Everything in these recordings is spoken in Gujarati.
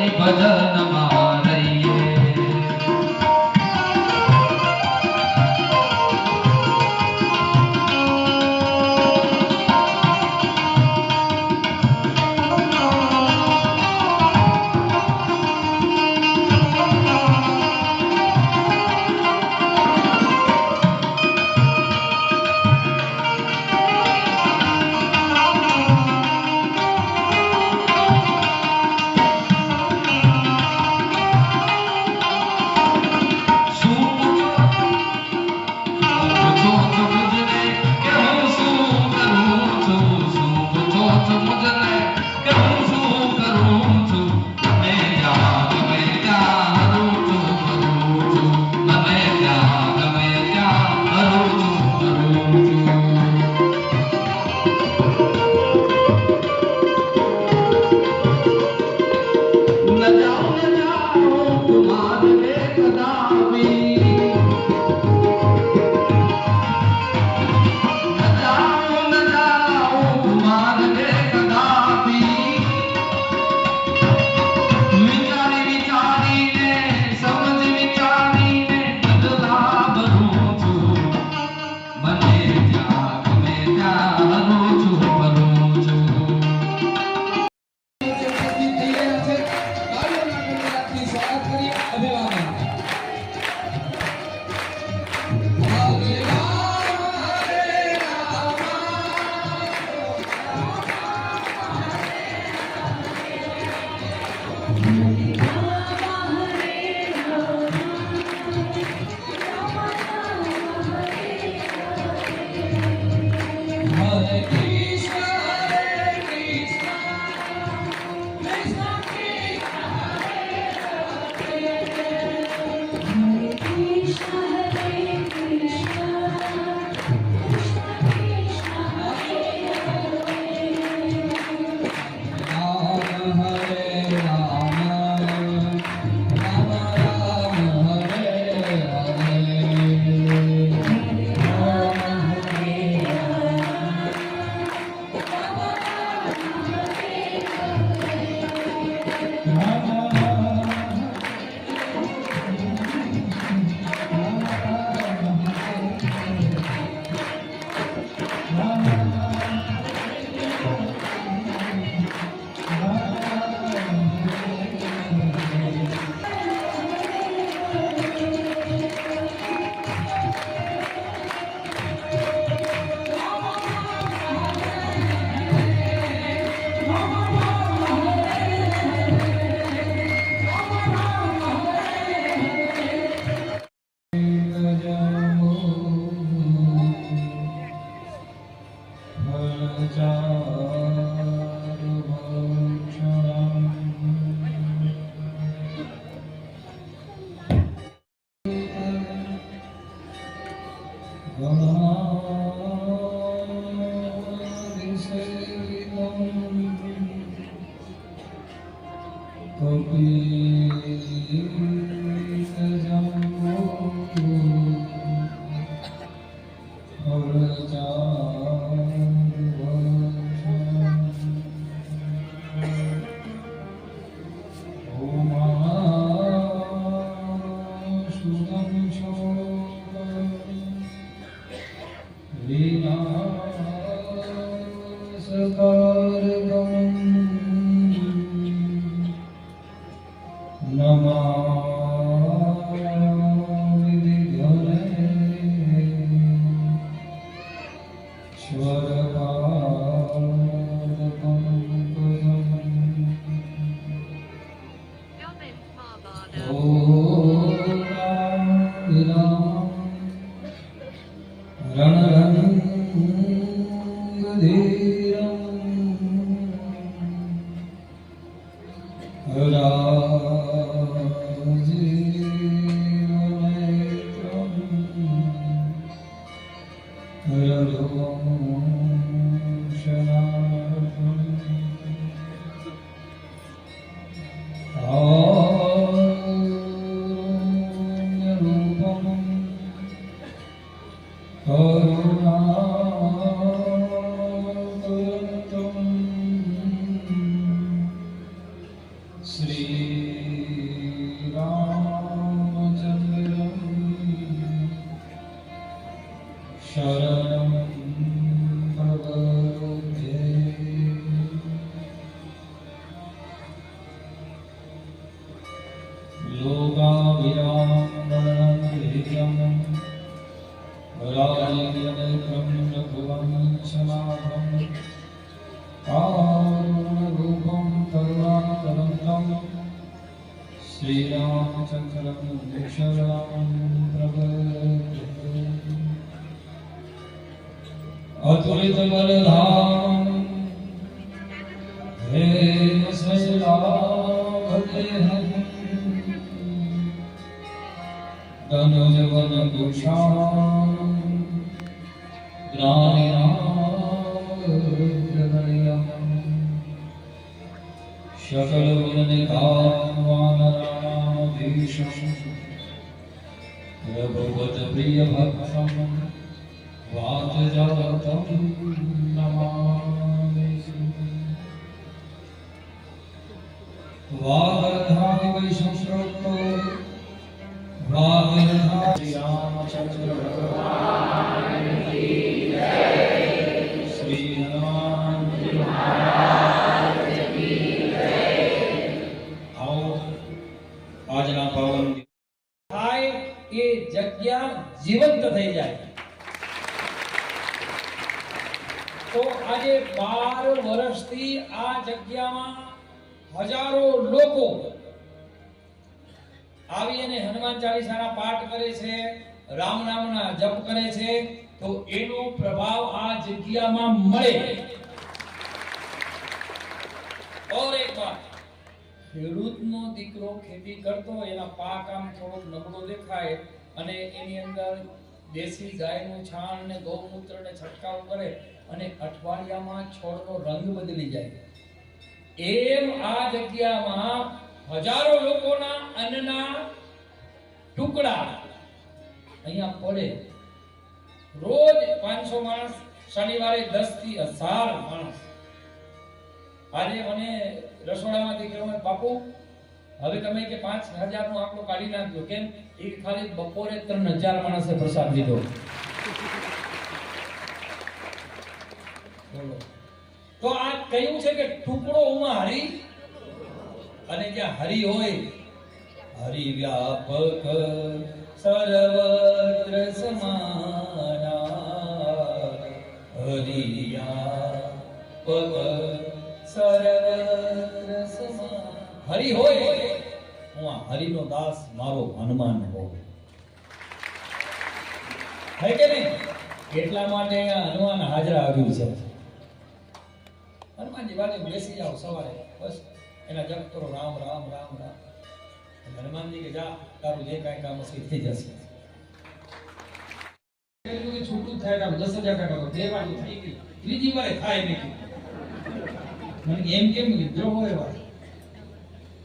હરિભજનમાં श्रीरामचन्द्रं शरणं प्रपद्ये अतुलितबलधामं हे शैलाभदेहम् પ્રેમી સ્વામી રઘુપત પ્રિય ભક્ત વાત જગત ભગવાન રામ નામના જપ કરે છે, તો એનો પ્રભાવ આ જગ્યામાં મળે. ઓર ખેડૂતનો દીકરો ખેતી કરતો એના પાક આમ થોડોક નબળો દેખાય અને એની અંદર દેશી ગાયનું છાણ ને ગૌમૂત્રને છંટકાવ કરે અને અઠવાડિયામાં છોડનો રંગ બદલી જાય. એમ આ જગ્યામાં હજારો લોકોના અન્નના ટુકડા અહીંયા પડે. રોજ પાંચસો માણસ, શનિવારે દસથી હજાર માણસ. આજે મને રસોડામાંથી કહેવાય બાપુ, હવે તમે કે પાંચ હજાર નો આંકડો કાઢી નાખજો, કેમ? એ ખાલી બપોરે ત્રણ હજાર માણસે પ્રસાદ લીધો. તો આ કહ્યું છે કે ટુકડો ઉમાં હરી અને જ્યાં હરી હોય હરિ વ્યાપક સર્વત્ર સમાના હરિયા સર્વત્ર સમાના હરિ હોય. હું આ હરિનો દાસ મારો હનુમાન હોઉં. હે કે નહીં? એટલા માટે અહીંયા હનુમાન હાજરા આવ્યું છે. હનુમાનજી બાજુ બેસી જાઓ સવારે. બસ. એના જપ કરો રામ રામ રામ રામ. હનુમાનજી કે જા, તારું જે કાંઈ કામ હશે થઈ જશે. એટલું છૂટું થાય ને દસ હજાર ટકા બે વાર થઈ ગઈ ત્રીજી વારે થાય નહીં. મને એમ કેમ વિદ્રોહ હોય વાર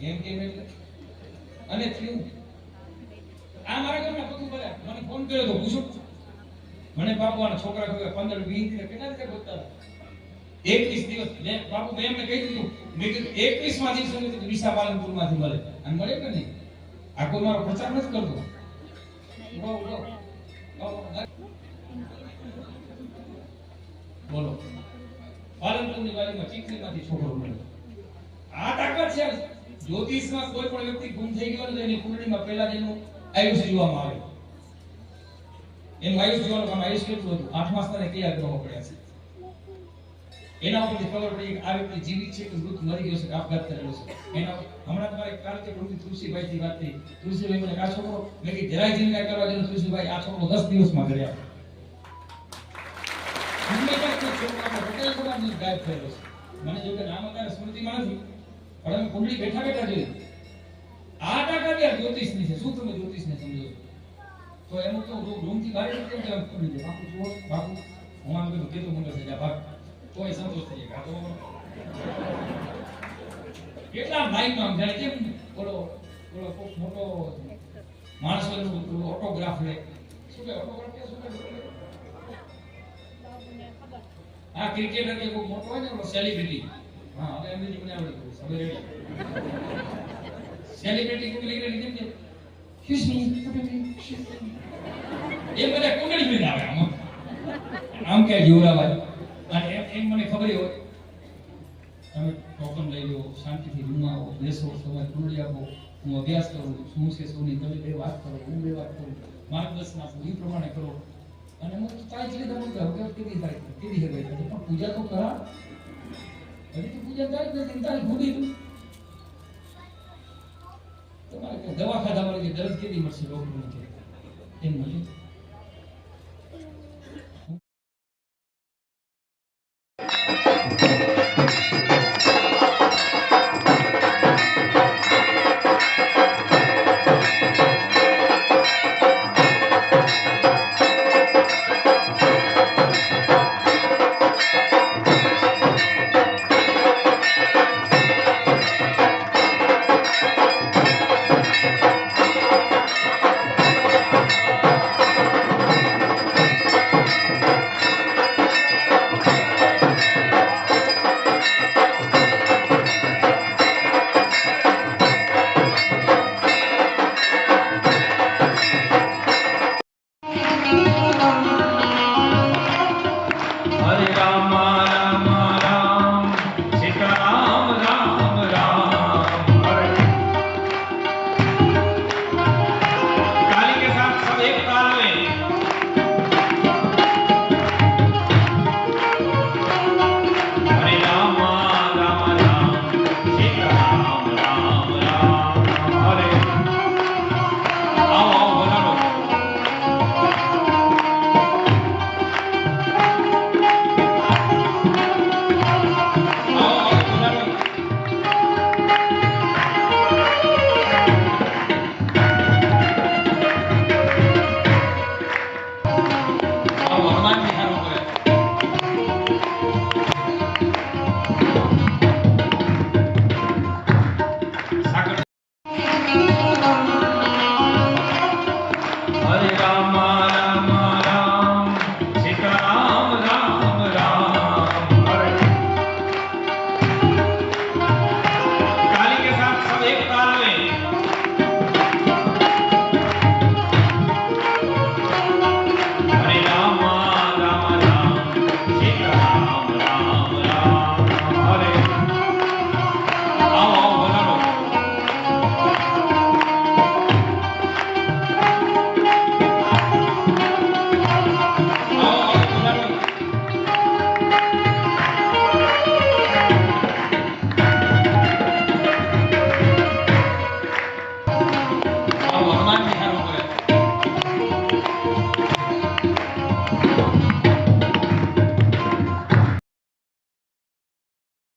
એમ કેમ એટલે? અને થયું. આ મારા ઘરના બધું બધા મને ફોન કર્યો તો પૂછો. મને બાપુ છોકરા કહ્યું પંદર, વીસ કેટલા રીતે ગોતતા એકવીસ દિવસ. મેં બાપુ, મેં એમને કહી દીધું. મેં કીધું એકવીસમાં દિવસે મેં કીધું વિશા પાલનપુરમાંથી મળે. અને મળે કે નહીં? આ કોઈ મારો પ્રચાર નથી કરતો. બોલો પાલનપુરની બોલો. માં બાજુમાં ચીખલીમાંથી છોકરો મળ્યો આ તાકાત છે. જ્યોતિષમાં કોઈ પણ વ્યક્તિ ગુમ થઈ ગયો તો એની કુંડળીમાં પહેલા જ એનું આયુષ્ય જોવામાં આવે. એનું આયુષ્ય જોવાનું કામ આયુષ્ય કેટલું હતું? આઠ માસના કયા ગ્રહો પડ્યા છે. એના ઉપરથી ખબર પડી કે આ વ્યક્તિ જીવિત છે કે મૃત મરી ગયો છે કે આપઘાત કરેલો છે. એના હમણાં તમારે કાલ કે પ્રવૃત્તિ તુલસીભાઈ થી વાત થઈ. તુલસીભાઈ મને આ છોકરો, મેં કે જરાય જીવન કરવા જેવું તુલસીભાઈ આ છોકરો દસ દિવસમાં ઘરે આવ્યો કે કુંડળી બેઠા બેઠા જોયું આ તાકાત યાર જ્યોતિષની છે. શું તમે જ્યોતિષને સમજો તો એનું તો રૂમથી બહાર નીકળ્યો એટલે આમ બાપુ ભાગ. તોય સંતોષ થઈ કેટલા લાઈનમાં માં જાય કેમ બોલો બોલો, કોક મોટો માણસ ઓટોગ્રાફ લે. શું કે ઓટોગ્રાફ કે શું કે હા ક્રિકેટર કે કોઈ મોટો હોય ને સેલિબ્રિટી હા, હવે એમની મને આવડે રેડી સેલિબ્રિટી કુંડલી કરી કેમ કે એ બધા કુંડળી લઈને આવે આમ. આમ કે અને એમ મને ખબર હોય. તમે ટોકન લઈ લો, શાંતિથી રૂમમાં બેસો તમારે કુંડળી આપો, હું અભ્યાસ કરું, શું છે, શું નહીં, તમે બે વાત કરો, હું બે વાત કરું. માર્ગદર્શન આપું એ પ્રમાણે કરો. અને હું કાંઈ જ તમને કહું કે કેવી થાય? કેવી હે ભાઈ? પણ પૂજા તો કરા. હજી તો પૂજા થાય નથી તારી ખુદી તમારે કે દવા ખાધા વાળી દર્દ કેવી મળશે? ડોક્ટર નથી એમ નથી